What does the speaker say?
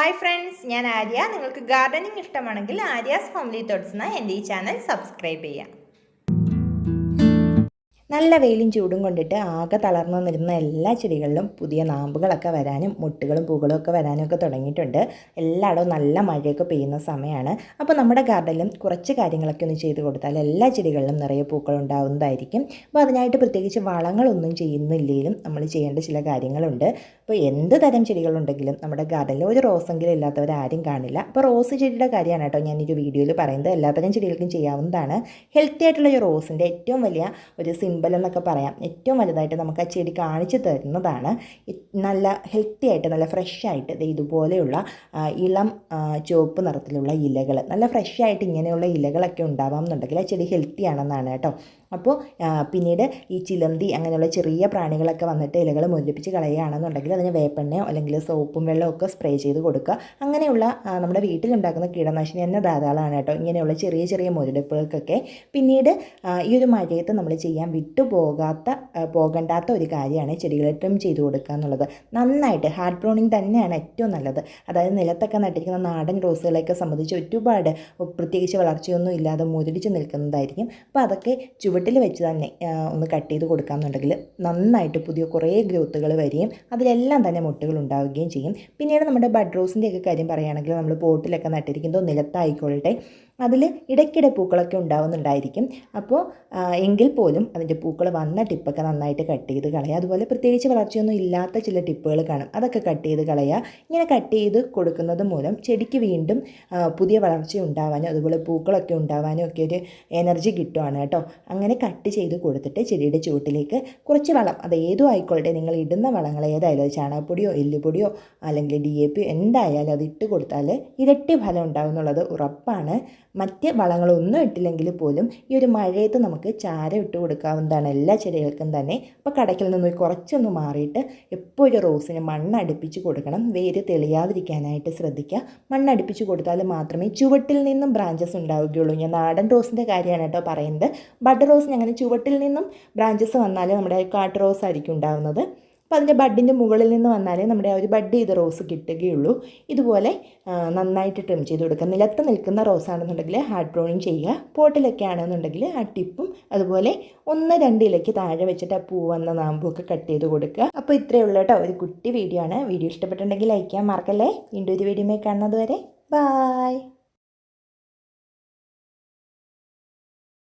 Hi friends ഞാൻ ആര്യ. നിങ്ങൾക്ക് gardening ഇഷ്ടമാണെങ്കിൽ ആര്യാസ് ഫാമിലി തോട്ട്സ് എന്ന എന്റെ ഈ ചാനൽ സബ്സ്ക്രൈബ് ചെയ്യാം. നല്ല വെയിലും ചൂടും കൊണ്ടിട്ട് ആകെ തളർന്നു നിന്നിരുന്ന എല്ലാ ചെടികളിലും പുതിയ നാമ്പുകളൊക്കെ വരാനും മുട്ടുകളും പൂകളും ഒക്കെ വരാനും ഒക്കെ തുടങ്ങിയിട്ടുണ്ട്. എല്ലായിടവും നല്ല മഴയൊക്കെ പെയ്യുന്ന സമയമാണ്. അപ്പോൾ നമ്മുടെ ഗാർഡനിലും കുറച്ച് കാര്യങ്ങളൊക്കെ ഒന്ന് ചെയ്ത് കൊടുത്താൽ എല്ലാ ചെടികളിലും നിറയെ പൂക്കൾ ഉണ്ടാവുന്നതായിരിക്കും. അപ്പോൾ അതിനായിട്ട് പ്രത്യേകിച്ച് വളങ്ങളൊന്നും ചെയ്യുന്നില്ലെങ്കിലും നമ്മൾ ചെയ്യേണ്ട ചില കാര്യങ്ങളുണ്ട്. അപ്പോൾ എന്ത് തരം ചെടികളുണ്ടെങ്കിലും നമ്മുടെ ഗാർഡനിൽ ഒരു റോസെങ്കിലും ഇല്ലാത്തവർ ആരും കാണില്ല. അപ്പോൾ റോസ് ചെടിയുടെ കാര്യമാണ് കേട്ടോ ഞാൻ ഈ വീഡിയോയിൽ പറയുന്നത്. എല്ലാത്തരം ചെടികൾക്കും ചെയ്യാവുന്നതാണ്. ഹെൽത്തി ആയിട്ടുള്ള ഒരു റോസിന്റെ ഏറ്റവും വലിയ ഒരു സിമ്പിൾ എന്നൊക്കെ പറയാം. ഏറ്റവും വലുതായിട്ട് നമുക്ക് ആ ചെടി കാണിച്ചു തരുന്നതാണ്. നല്ല ഹെൽത്തി ആയിട്ട് നല്ല ഫ്രഷ് ആയിട്ട് ഇതുപോലെയുള്ള ഇളം ചുവപ്പ് നിറത്തിലുള്ള ഇലകൾ നല്ല ഫ്രഷ് ആയിട്ട് ഇങ്ങനെയുള്ള ഇലകളൊക്കെ ഉണ്ടാവാം എന്നുണ്ടെങ്കിൽ ആ ചെടി ഹെൽത്തി ആണെന്നാണ് കേട്ടോ. അപ്പോൾ പിന്നീട് ഈ ചിലന്തി അങ്ങനെയുള്ള ചെറിയ പ്രാണികളൊക്കെ വന്നിട്ട് ഇലകൾ മുരടിപ്പിച്ച് കളയുകയാണെന്നുണ്ടെങ്കിൽ അതിന് വേപ്പെണ്ണയോ അല്ലെങ്കിൽ സോപ്പും വെള്ളമോ ഒക്കെ സ്പ്രേ ചെയ്ത് കൊടുക്കുക. അങ്ങനെയുള്ള നമ്മുടെ വീട്ടിലുണ്ടാക്കുന്ന കീടനാശിനി തന്നെ ധാരാളമാണ് കേട്ടോ. ഇങ്ങനെയുള്ള ചെറിയ ചെറിയ മുരടിപ്പുകൾക്കൊക്കെ പിന്നീട് ഈ ഒരു മഴയത്ത് നമ്മൾ ചെയ്യാൻ വിട്ടുപോകാത്ത പോകണ്ടാത്ത ഒരു കാര്യമാണ് ചെടികളെ ട്രിം ചെയ്ത് കൊടുക്കുക എന്നുള്ളത്. നന്നായിട്ട് ഹാർഡ് ബ്രോണിങ് തന്നെയാണ് ഏറ്റവും നല്ലത്. അതായത് നിലത്തൊക്കെ നട്ടിരിക്കുന്ന നാടൻ റോസുകളെയൊക്കെ സംബന്ധിച്ച് ഒരുപാട് പ്രത്യേകിച്ച് വളർച്ചയൊന്നും ഇല്ലാതെ മുരടിച്ച് നിൽക്കുന്നതായിരിക്കും. അപ്പോൾ അതൊക്കെ ചുവട്ടിൽ വെച്ച് തന്നെ ഒന്ന് കട്ട് ചെയ്ത് കൊടുക്കാമെന്നുണ്ടെങ്കിൽ നന്നായിട്ട് പുതിയ കുറേ ഗ്രോത്തുകൾ വരികയും അതിലെല്ലാം തന്നെ മുട്ടുകൾ ഉണ്ടാവുകയും ചെയ്യും. പിന്നീട് നമ്മുടെ ബഡ് റോസിന്റെയൊക്കെ കാര്യം പറയുകയാണെങ്കിൽ നമ്മൾ പോട്ടിലൊക്കെ നട്ടിരിക്കുന്നതോ നിലത്തായിക്കൊള്ളട്ടെ അതിൽ ഇടയ്ക്കിടെ പൂക്കളൊക്കെ ഉണ്ടാവുന്നുണ്ടായിരിക്കും. അപ്പോൾ എങ്കിൽ പോലും അതിന്റെ പൂക്കൾ വന്ന ടിപ്പൊക്കെ നന്നായിട്ട് കട്ട് ചെയ്ത് കളയുക അതുപോലെ പ്രത്യേകിച്ച് വളർച്ചയൊന്നും ഇല്ലാത്ത ചില ടിപ്പുകൾ കാണും. അതൊക്കെ കട്ട് ചെയ്ത് കളയുക ഇങ്ങനെ കട്ട് ചെയ്ത് കൊടുക്കുന്നത് മൂലം ചെടിക്ക് വീണ്ടും പുതിയ വളർച്ച ഉണ്ടാവാനും അതുപോലെ പൂക്കളൊക്കെ ഉണ്ടാവാനും ഒക്കെ ഒരു എനർജി കിട്ടുവാണ് കേട്ടോ. അങ്ങനെ കട്ട് ചെയ്ത് കൊടുത്തിട്ട് ചെടിയുടെ ചുവട്ടിലേക്ക് കുറച്ച് വളം അത് ഏതും ആയിക്കോട്ടെ നിങ്ങൾ ഇടുന്ന വളങ്ങൾ ഏതായാലും അത് ചാണകപ്പൊടിയോ എല്ലുപൊടിയോ അല്ലെങ്കിൽ ഡി എ പി എന്തായാലും അത് ഇട്ട് കൊടുത്താൽ ഇരട്ടി ഫലം ഉണ്ടാവും എന്നുള്ളത് ഉറപ്പാണ്. മറ്റ് വളങ്ങളൊന്നും ഇട്ടില്ലെങ്കിൽ പോലും ഈ ഒരു മഴയത്ത് നമുക്ക് ചാരം ഇട്ട് കൊടുക്കാവുന്നതാണ് എല്ലാ ചെടികൾക്കും തന്നെ. അപ്പോൾ കടക്കിൽ നിന്ന് കുറച്ചൊന്ന് മാറിയിട്ട് എപ്പോഴും റോസിന് മണ്ണടുപ്പിച്ച് കൊടുക്കണം. വേര് തെളിയാതിരിക്കാനായിട്ട് ശ്രദ്ധിക്കുക. മണ്ണടുപ്പിച്ച് കൊടുത്താൽ മാത്രമേ ചുവട്ടിൽ നിന്നും ബ്രാഞ്ചസ് ഉണ്ടാവുകയുള്ളൂ. ഞാൻ നാടൻ റോസിന്റെ കാര്യമാണ് കേട്ടോ പറയുന്നത്. ബഡ് റോസിന് അങ്ങനെ ചുവട്ടിൽ നിന്നും ബ്രാഞ്ചസ് വന്നാൽ നമ്മുടെ കാട്ട് റോസ് ആയിരിക്കും ഉണ്ടാവുന്നത്. അപ്പോൾ അതിന്റെ ബഡിന്റെ മുകളിൽ നിന്ന് വന്നാലേ നമ്മുടെ ആ ഒരു ബഡ് ചെയ്ത റോസ് കിട്ടുകയുള്ളൂ. ഇതുപോലെ നന്നായിട്ട് ട്രിം ചെയ്ത് കൊടുക്കുക. നിലത്ത് നിൽക്കുന്ന റോസാണെന്നുണ്ടെങ്കിൽ ഹാർഡ് ഡ്രോയിങ് ചെയ്യുക. പോട്ടിലൊക്കെ ആണെന്നുണ്ടെങ്കിൽ ആ ടിപ്പും അതുപോലെ ഒന്ന് രണ്ട് താഴെ വെച്ചിട്ട് ആ പൂ വന്ന നാമ്പൊക്കെ കട്ട് ചെയ്ത് കൊടുക്കുക. അപ്പോൾ ഇത്രയേ ഉള്ളൂ കേട്ടോ. ഒരു കുട്ടി വീഡിയോ ആണ്. വീഡിയോ ഇഷ്ടപ്പെട്ടിട്ടുണ്ടെങ്കിൽ ലൈക്ക് ചെയ്യാൻ മറക്കല്ലേ. വീണ്ടും ഒരു വീഡിയോ കാണുന്നത് വരെ. ബായ്.